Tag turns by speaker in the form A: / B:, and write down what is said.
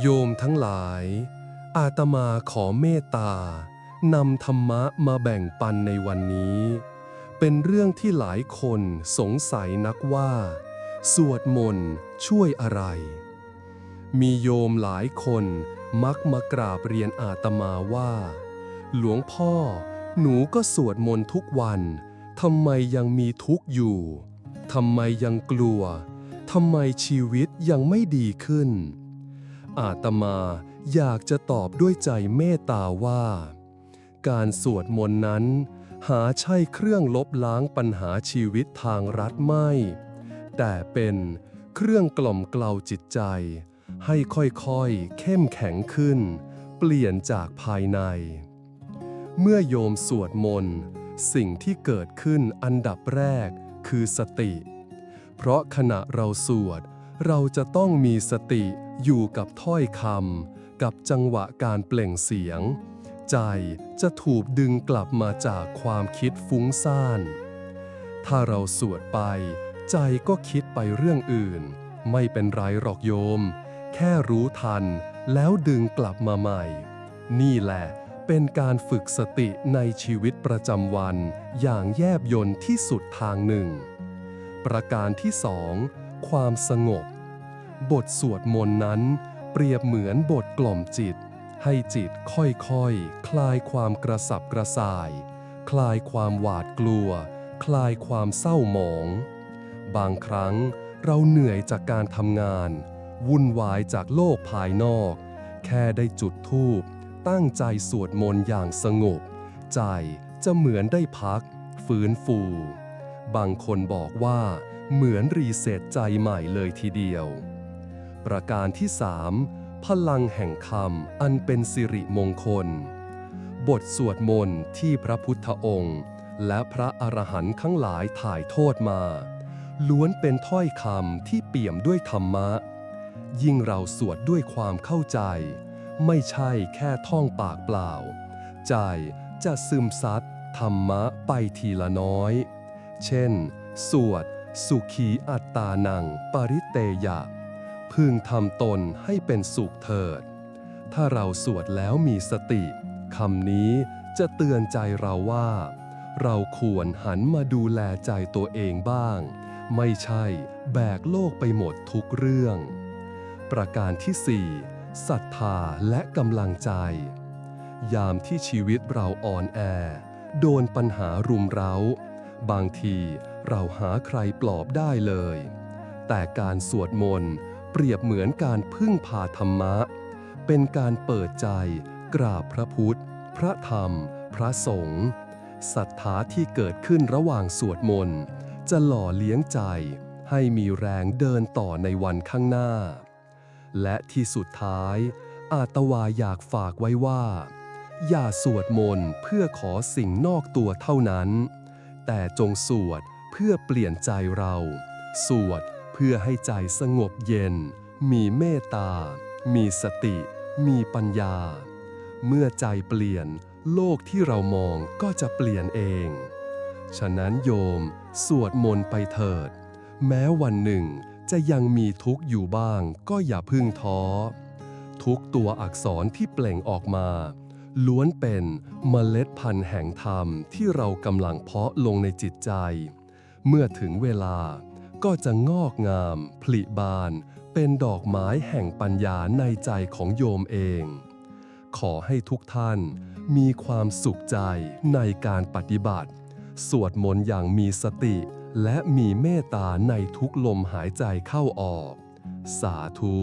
A: โยมทั้งหลาย อาตมาขอเมตตานำธรรมะมาแบ่งปันในวันนี้ เป็นเรื่องที่หลายคนสงสัยนักว่า สวดมนต์ช่วยอะไร มีโยมหลายคนมักมากราบเรียนอาตมาว่า หลวงพ่อ หนูก็สวดมนต์ทุกวันทำไมยังมีทุกข์อยู่ทำไมยังกลัวทำไมชีวิตยังไม่ดีขึ้น อาตมาอยากจะตอบด้วยใจเมตตาว่า การสวดมนต์นั้น หาใช่เครื่องลบล้างปัญหาชีวิตทางรัฐไม่ แต่เป็นเครื่องกล่อมเกลาจิตใจ ให้ค่อยๆ เข้มแข็งขึ้น เปลี่ยนจากภายใน เมื่อโยมสวดมนต์สิ่งที่เกิดขึ้นอันดับแรกคือสติ เพราะขณะเราสวด เราจะต้องมีสติ อยู่กับถ้อยคำกับจังหวะการเปล่งเสียง ใจจะถูกดึงกลับมาจากความคิดฟุ้งซ่าน ถ้าเราสวดไป ใจก็คิดไปเรื่องอื่น ไม่เป็นไรหรอกโยม แค่รู้ทันแล้วดึงกลับมาใหม่ นี่แหละเป็นการฝึกสติในชีวิตประจำวันอย่างแยบยลที่สุดทางหนึ่ง ประการที่สองความสงบ บทสวดมนต์นั้น เปรียบเหมือนบทกล่อมจิต ให้จิตค่อยๆคลายความกระสับกระส่าย คลายความหวาดกลัว คลายความเศร้าหมอง บางครั้งเราเหนื่อยจากการทำงาน วุ่นวายจากโลกภายนอก แค่ได้จุดธูป ตั้งใจสวดมนต์อย่างสงบ ใจจะเหมือนได้พัก ฟื้นฟู บางคนบอกว่าเหมือนรีเซ็ตใจใหม่เลยทีเดียว ประการที่สามพลังแห่งคำอันเป็นสิริมงคล บทสวดมนต์ที่พระพุทธองค์ และพระอรหันต์ข้งหลายถ่ายโทษมา ล้วนเป็นถ้อยคำที่เปี่ยมด้วยธรรมะ ยิ่งเราสวดด้วยความเข้าใจ ไม่ใช่แค่ท่องปากเปล่า ใจจะซึมซัดธรรมะไปทีละน้อย เช่น สวด สุขีอัตตานัง ปริเตยะ พึงทำตนให้เป็นสุขเถิด ถ้าเราสวดแล้วมีสติคำนี้จะเตือนใจเราว่า เราควรหันมาดูแลใจตัวเองบ้าง ไม่ใช่แบกโลกไปหมดทุกเรื่อง ประการที่สี่ศรัทธาและกำลังใจ ยามที่ชีวิตเราอ่อนแอ โดนปัญหารุมเร้า บางทีเราหาใครปลอบได้เลย แต่การสวดมนต์ เปรียบเหมือนการพึ่งพาธรรมะ เป็นการเปิดใจ กราบพระพุทธ พระธรรม พระสงฆ์ศรัทธาที่เกิดขึ้นระหว่างสวดมนต์ จะหล่อเลี้ยงใจ ให้มีแรงเดินต่อในวันข้างหน้า และที่สุดท้าย อาตวาอยากฝากไว้ว่า อย่าสวดมนต์เพื่อขอสิ่งนอกตัวเท่านั้น แต่จงสวดเพื่อเปลี่ยนใจเรา สวด พื่อให้ใจสงบเย็น มีเมตตา มีสติ มีปัญญา เมื่อใจเปลี่ยน โลกที่เรามองก็จะเปลี่ยนเอง ฉะนั้นโยม สวดมนต์ไปเถิด แม้วันหนึ่งจะยังมีทุกข์อยู่บ้าง ก็อย่าพึ่งท้อ ทุกตัวอักษรที่เปล่งออกมาล้วนเป็นเมล็ดพันธุ์แห่งธรรมที่เรากำลังเพาะลงในจิตใจ เมื่อถึงเวลา ก็จะงอกงาม ผลิบาน เป็นดอกไม้แห่งปัญญาในใจของโยมเอง ขอให้ทุกท่านมีความสุขใจในการปฏิบัติ สวดมนต์อย่างมีสติ และมีเมตตาในทุกลมหายใจเข้าออก สาธุ